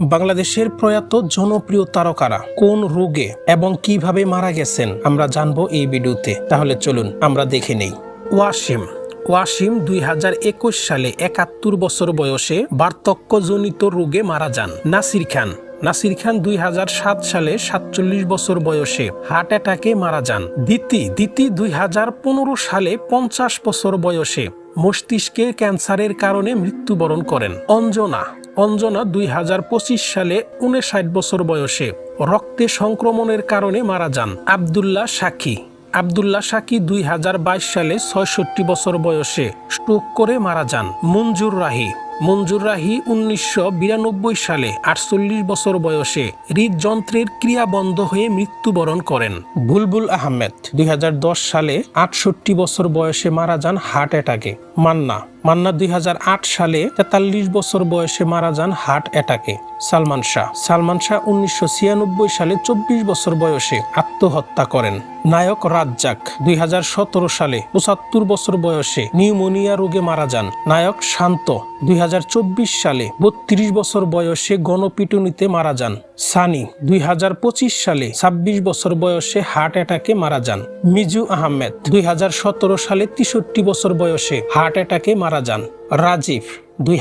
বাংলাদেশের প্রয়াত জনপ্রিয় তারকারা কোন রোগে এবং কীভাবে মারা গেছেন আমরা জানব এই ভিডিওতে। তাহলে চলুন আমরা দেখে নেই। ওয়াসিম। ওয়াসিম দুই হাজার একুশ সালে একাত্তর বছর বয়সে বার্ধক্যজনিত রোগে মারা যান। নাসির খান। নাসির খান দুই হাজার সাত সালে সাতচল্লিশ বছর বয়সে হার্ট অ্যাটাকে মারা যান। দিতি দিতি দুই হাজার পনেরো সালে পঞ্চাশ বছর বয়সে মস্তিষ্কের ক্যান্সারের কারণে মৃত্যুবরণ করেন। অঞ্জনা। অঞ্জনা দুই হাজার পঁচিশ সালে উনষাট বছর বয়সে রক্তে সংক্রমণের কারণে মারা যান আবদুল্লাহ সাকি। আবদুল্লাহ সাকি দুই সালে ছয়ষট্টি বছর বয়সে স্ট্রোক করে মারা যান মঞ্জুর রাহি। মঞ্জুর রাহি উনিশশো বিরানব্বই সালে আটচল্লিশ বছর বয়সে হৃদযন্ত্রের ক্রিয়া বন্ধ হয়ে মৃত্যুবরণ করেন। বুলবুল আহমেদ দুই হাজার দশ সালে আটষট্টি বছর বয়সে মারা যান হার্ট অ্যাটাকে। মান্না মান্না দুই হাজার আট সালে তেতাল্লিশ বছর বয়সে মারা যান হার্ট অ্যাটাকে। সালমান শাহ। সালমান শাহ উনিশশো সালে চব্বিশ বছর বয়সে আত্মহত্যা করেন। নায়ক রাজ্জাক দুই হাজার সতেরো সালে পঁচাত্তর বছর বয়সে নিউমোনিয়া রোগে মারা যান। নায়ক শান্ত দুই হাজার চব্বিশ সালে বত্রিশ বছর বয়সে গণপিটুনিতে মারা যান। সানি দুই হাজার পঁচিশ সালে ২৬ বছর বয়সে হার্ট অ্যাটাকে মারা যান। মিজু আহমেদ দুই হাজার সতেরো সালে তেষট্টি বছর বয়সে হার্ট অ্যাটাকে মারা যান। রাজীব, দুই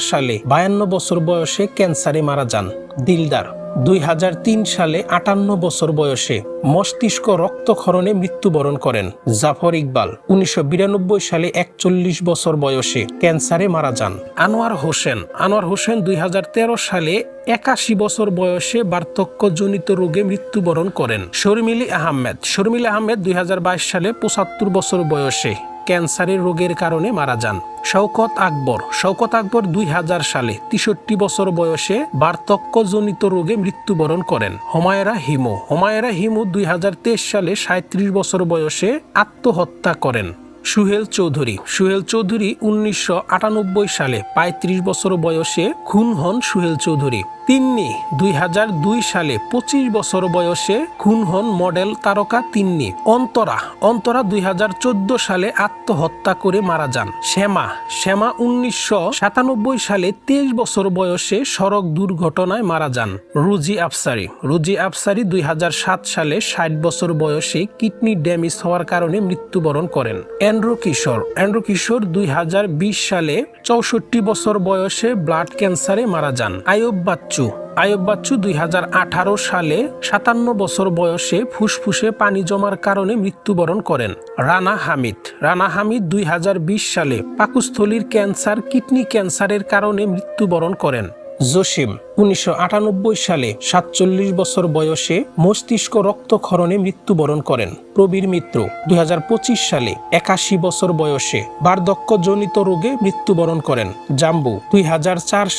সালে বায়ান্ন বছর বয়সে ক্যান্সারে মারা যান। দিলদার, দুই হাজার তিন সালে আটান্ন বছর বয়সে মস্তিষ্ক রক্তক্ষরণে মৃত্যুবরণ করেন। জাফর ইকবাল, উনিশশো বিরানব্বই সালে একচল্লিশ বছর বয়সে ক্যান্সারে মারা যান। আনোয়ার হোসেন আনোয়ার হোসেন দুই হাজার তেরো সালে একাশি বছর বয়সে বার্ধক্যজনিত রোগে মৃত্যুবরণ করেন। শর্মিলি আহমেদ শর্মিলি আহমেদ দুই হাজার বাইশ সালে পঁচাত্তর বছর বয়সে ক্যান্সারের রোগের কারণে মারা যান। শওকত আকবর। শওকত আকবর দুই হাজার সালে তেষট্টি বছর বয়সে বার্ধক্যজনিত রোগে মৃত্যুবরণ করেন। হমায়রা হিমু। হোমায়রা হিমু দুই হাজার তেইশ সালে সাঁত্রিশ বছর বয়সে আত্মহত্যা করেন। সুহেল চৌধুরী। সুহেল চৌধুরী উনিশশো আটানব্বই সালে পঁয়ত্রিশ বছর বয়সে খুন হন সুহেল চৌধুরী। তিন্নি, দুই সালে পঁচিশ বছর বয়সে খুন হন মডেল তারকা তিন্নি। অন্তরা অন্তরা দুই হাজার চোদ্দ সালে আত্মহত্যা করে মারা যান। শ্যামা শ্যামা উনিশশো সাতানব্বই সালে তেইশ বছর বয়সে সড়ক দুর্ঘটনায় মারা যান। রুজি আফসারি রুজি আফসারি দুই হাজার সাত সালে ষাট বছর বয়সে কিডনি ড্যামেজ হওয়ার কারণে মৃত্যুবরণ করেন। অ্যান্ড্রু কিশোর অ্যান্ড্রু কিশোর দুই হাজার বিশ সালে চৌষট্টি বছর বয়সে ব্লাড ক্যান্সারে মারা যান। আয়ুব বাচ্চু আয়ুব বাচ্চু দুই হাজার আঠারো সালে সাতান্ন বছর বয়সে ফুসফুসে পানি জমার কারণে মৃত্যুবরণ করেন রানা হামিদ। রানা হামিদ দুই হাজার বিশ সালে পাকুস্থলীর ক্যান্সার, কিডনি ক্যান্সারের কারণে মৃত্যুবরণ করেন। জসিম উনিশশো আটানব্বই সালে সাতচল্লিশ বছর বয়সে মস্তিষ্ক রক্তক্ষরণে মৃত্যুবরণ করেন প্রবীর মিত্র। দুই হাজার পঁচিশ সালে একাশি বছর বয়সে বার্ধক্যজনিত রোগে মৃত্যুবরণ করেন। জাম্বু দুই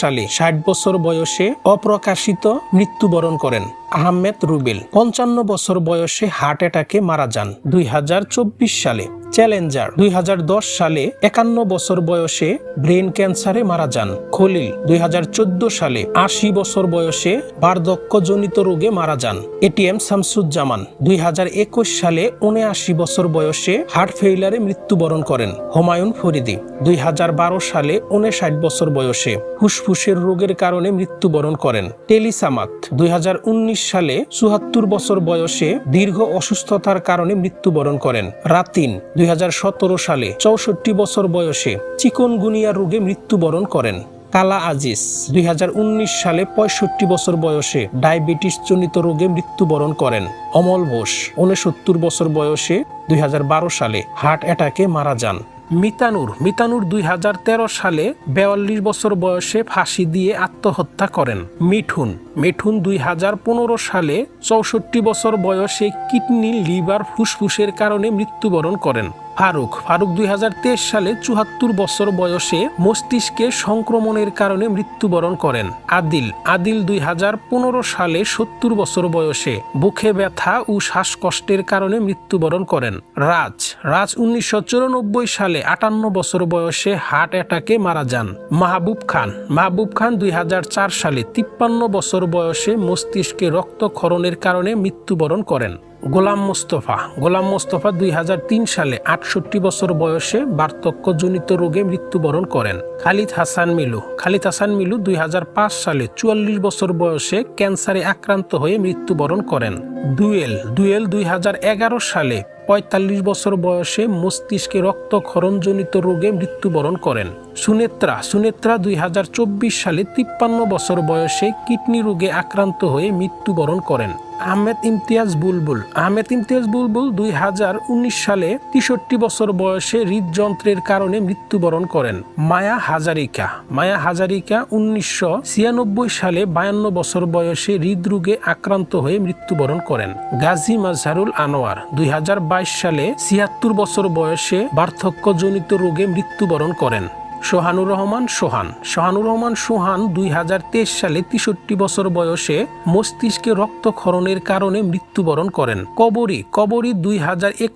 সালে ষাট বছর বয়সে অপ্রকাশিত মৃত্যুবরণ করেন। আহমেদ রুবেল, পঞ্চান্ন বছর বয়সে হার্ট অ্যাটাকে মারা যান। দুই হাজার চব্বিশ সালে চ্যালেঞ্জার দুই হাজার দশ সালে একান্ন বছর বয়সে ব্রেন ক্যান্সারে মারা যান। খলিল দুই হাজার চোদ্দ সালে আশি বছর বয়সে বার্ধক্যজনিত রোগে মারা যান। এটিএম শামসুজ্জামান দুই হাজার একুশ সালে উনআশি বছর বয়সে হার্ট ফেইলারে মৃত্যুবরণ করেন হুমায়ুন ফরিদি দুই হাজার বারো সালে উনষাট বছর বয়সে ফুসফুসের রোগের কারণে মৃত্যুবরণ করেন টেলিসামাত দুই হাজার উনিশ সালে চুয়াত্তর বছর বয়সে দীর্ঘ অসুস্থতার কারণে মৃত্যুবরণ করেন রাতিন দুই হাজার সতেরো সালে চৌষট্টি বছর বয়সে চিকনগুনিয়া রোগে মৃত্যুবরণ করেন। কালা আজিজ, দুই হাজার উনিশ সালে পঁয়ষট্টি বছর বয়সে ডায়াবেটিস জনিত রোগে মৃত্যুবরণ করেন। অমল বোস, উনসত্তর বছর বয়সে দুই হাজার বারো সালে হার্ট অ্যাটাকে মারা যান। মিতানুর মিতানুর দুই হাজার তেরো সালে বেয়াল্লিশ বছর বয়সে ফাঁসি দিয়ে আত্মহত্যা করেন। মিঠুন মিঠুন দুই হাজার পনেরো সালে চৌষট্টি বছর বয়সে কিডনি, লিভার, ফুসফুসের কারণে মৃত্যুবরণ করেন। ফারুক। ফারুক দুই হাজার তেইশ সালে চুয়াত্তর বছর বয়সে মস্তিষ্কে সংক্রমণের কারণে মৃত্যুবরণ করেন। আদিল। আদিল দুই হাজার পনেরো সালে সত্তর বছর বয়সে বুকে ব্যথা ও শ্বাসকষ্টের কারণে মৃত্যুবরণ করেন। রাজ। রাজ উনিশশো চুরানব্বই সালে আটান্ন বছর বয়সে হার্ট অ্যাটাকে মারা যান। মাহবুব খান। মাহবুব খান দুই হাজার চার সালে তিপ্পান্ন বছর বয়সে মস্তিষ্কে রক্তক্ষরণের কারণে মৃত্যুবরণ করেন। গোলাম মোস্তফা। গোলাম মোস্তফা দুই হাজার তিন সালে আটষট্টি বছর বয়সে বার্ধক্যজনিত রোগে মৃত্যুবরণ করেন। খালিদ হাসান মিলু। খালিদ হাসান মিলু দুই হাজার পাঁচ সালে চুয়াল্লিশ বছর বয়সে ক্যান্সারে আক্রান্ত হয়ে মৃত্যুবরণ করেন। দুয়েল দুয়েল দুই হাজার এগারো সালে পঁয়তাল্লিশ বছর বয়সে মস্তিষ্কে রক্তক্ষরণজনিত রোগে মৃত্যুবরণ করেন। সুনেত্রা সুনেত্রা দুই হাজার চব্বিশ সালে তিপ্পান্ন বছর বয়সে কিডনি রোগে আক্রান্ত হয়ে মৃত্যুবরণ করেন। আহমেদ ইমতিয়াজ বুলবুল। আহমেদ ইমতিয়াজ বুলবুল দুই হাজার উনিশ সালে তেষট্টি বছর বয়সে হৃদযন্ত্রের কারণে মৃত্যুবরণ করেন। মায়া হাজারিকা। মায়া হাজারিকা উনিশশো ছিয়ানব্বই সালে বায়ান্ন বছর বয়সে হৃদরোগে আক্রান্ত হয়ে মৃত্যুবরণ করেন। গাজী মাজহারুল আনোয়ার দুই হাজার বাইশ সালে ছিয়াত্তর বছর বয়সে বার্ধক্যজনিত রোগে মৃত্যুবরণ করেন। সোহানুর রহমান সোহান। সোহানুর রহমান সোহান দুই হাজার তেইশ সালে তেষট্টি বছর বয়সে মস্তিষ্কে রক্তক্ষরণের কারণে মৃত্যুবরণ করেন। কবরী কবরী দুই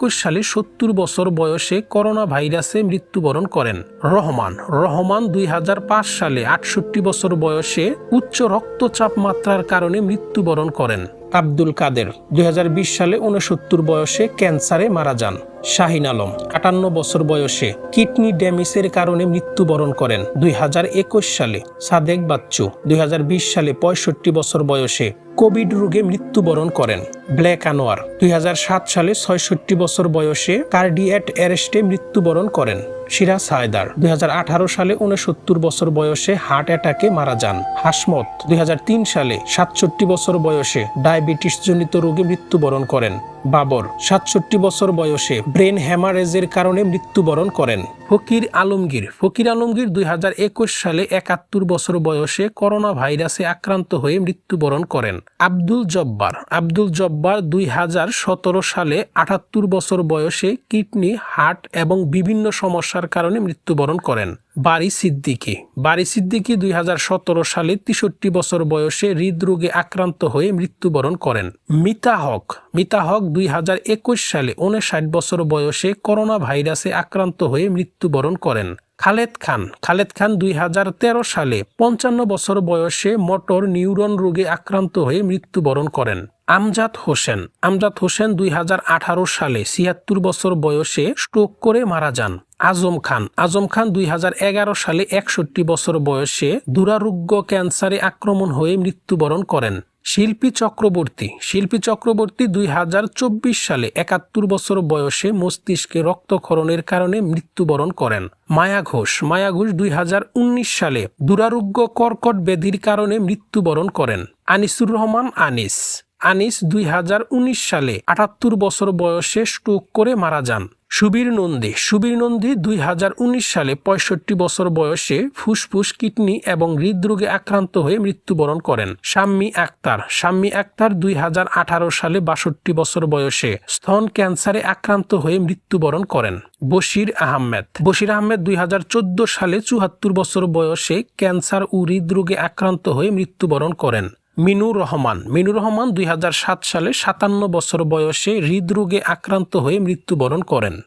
সালে সত্তর বছর বয়সে করোনা ভাইরাসে মৃত্যুবরণ করেন। রহমান রহমান দুই হাজার পাঁচ সালে আটষট্টি বছর বয়সে উচ্চ রক্তচাপ মাত্রার কারণে মৃত্যুবরণ করেন। আব্দুল কাদের, দুই হাজার বিশ সালে উনসত্তর বয়সে ক্যান্সারে মারা যান। শাহিন আলম, আটান্ন বছর বয়সে কিডনি ড্যামেজের কারণে মৃত্যুবরণ করেন। দুই হাজার একুশ সালে সাদেক বাচ্চু, দুই হাজার বিশ সালে পঁয়ষট্টি বছর বয়সে কোভিড রোগে মৃত্যুবরণ করেন। ব্ল্যাক আনোয়ার, দুই সালে ছয়ষট্টি বছর বয়সে কার্ডিয়াট অ্যারেস্টে মৃত্যুবরণ করেন। সিরাজ হায়দার দুই সালে উনসত্তর বছর বয়সে হার্ট অ্যাটাকে মারা যান। হাসমত, দুই হাজার তিন সালে সাতষট্টি বছর বয়সে ডায়াবেটিস জনিত রোগে মৃত্যুবরণ করেন। বাবর সাতষট্টি বছর বয়সে ব্রেন হ্যামারেজের কারণে মৃত্যুবরণ করেন। ফকির আলমগীর। ফকির আলমগীর দুই হাজার একুশ সালে একাত্তর বছর বয়সে করোনা ভাইরাসে আক্রান্ত হয়ে মৃত্যুবরণ করেন। আব্দুল জব্বার। আব্দুল জব্বার দুই হাজার সতেরো সালে আটাত্তর বছর বয়সে কিডনি, হার্ট এবং বিভিন্ন সমস্যার কারণে মৃত্যুবরণ করেন। বারি সিদ্দিকি। বারি সিদ্দিকি দুই হাজার সতেরো সালে তেষট্টি বছর বয়সে হৃদরোগে আক্রান্ত হয়ে মৃত্যুবরণ করেন। মিতা হক। মিতা হক দুই হাজার একুশ সালে উনষাট বছর বয়সে করোনা ভাইরাসে আক্রান্ত হয়ে মৃত্যুবরণ করেন। খালেদ খান। খালেদ খান দুই হাজার তেরো সালে পঞ্চান্ন বছর বয়সে মোটর নিউরন রোগে আক্রান্ত হয়ে মৃত্যুবরণ করেন। আমজাদ হোসেন। আমজাদ হোসেন দুই হাজার আঠারো সালে ছিয়াত্তর বছর বয়সে স্ট্রোক করে মারা যান। আজম খান। আজম খান দুই হাজার এগারো সালে একষট্টি বছর বয়সে দুরারোগ্য ক্যান্সারে আক্রমণ হয়ে মৃত্যুবরণ করেন। শিল্পী চক্রবর্তী। শিল্পী চক্রবর্তী দুই হাজার চব্বিশ সালে একাত্তর বছর বয়সে মস্তিষ্কে রক্তক্ষরণের কারণে মৃত্যুবরণ করেন। মায়া ঘোষ। মায়া ঘোষ দুই হাজার উনিশ সালে দুরারোগ্য কর্কট ব্যাধির কারণে মৃত্যুবরণ করেন। আনিসুর রহমান আনিস। আনিস দুই হাজার উনিশ সালে আটাত্তর বছর বয়সে স্ট্রোক করে মারা যান। সুবীর নন্দী। সুবীর নন্দী দুই হাজার উনিশ সালে পঁয়ষট্টি বছর বয়সে ফুসফুস, কিডনি এবং হৃদরোগে আক্রান্ত হয়ে মৃত্যুবরণ করেন। শাম্মী আক্তার। শাম্মী আক্তার দুই হাজার আঠারো সালে বাষট্টি বছর বয়সে স্তন ক্যান্সারে আক্রান্ত হয়ে মৃত্যুবরণ করেন। বশির আহমেদ। বশির আহমেদ দুই হাজার চোদ্দ সালে চুয়াত্তর বছর বয়সে ক্যান্সার ও হৃদরোগে আক্রান্ত হয়ে মৃত্যুবরণ করেন। মিনুর রহমান। মিনুর রহমান দুই হাজার সাত সালে সাতান্ন বছর বয়সে হৃদরোগে আক্রান্ত হয়ে মৃত্যুবরণ করেন।